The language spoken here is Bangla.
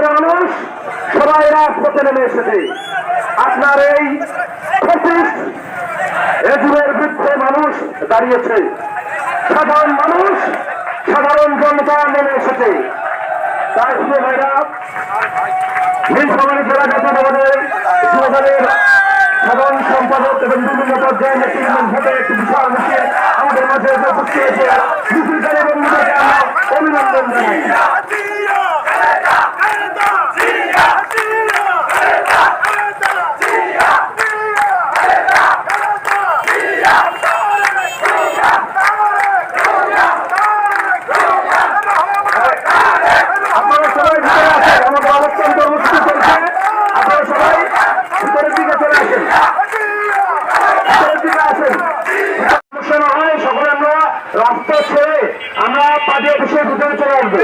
মানুষ সবাই রাজপথে নেমে এসেছে। আপনার এই এজুরের বিরুদ্ধে মানুষ দাঁড়িয়েছে। সাধারণ মানুষ, সাধারণ জনতা নেমে এসেছে। যুবদলের সাধারণ সম্পাদক এবং বিভিন্ন সাথে একটি বিশাল মিছিল আমাদের মাঝে উপস্থিত অভিনন্দন জানাই। রাস্তা ছেড়ে আমরা পার্টি অফিসের ভিতরে চলে আসব।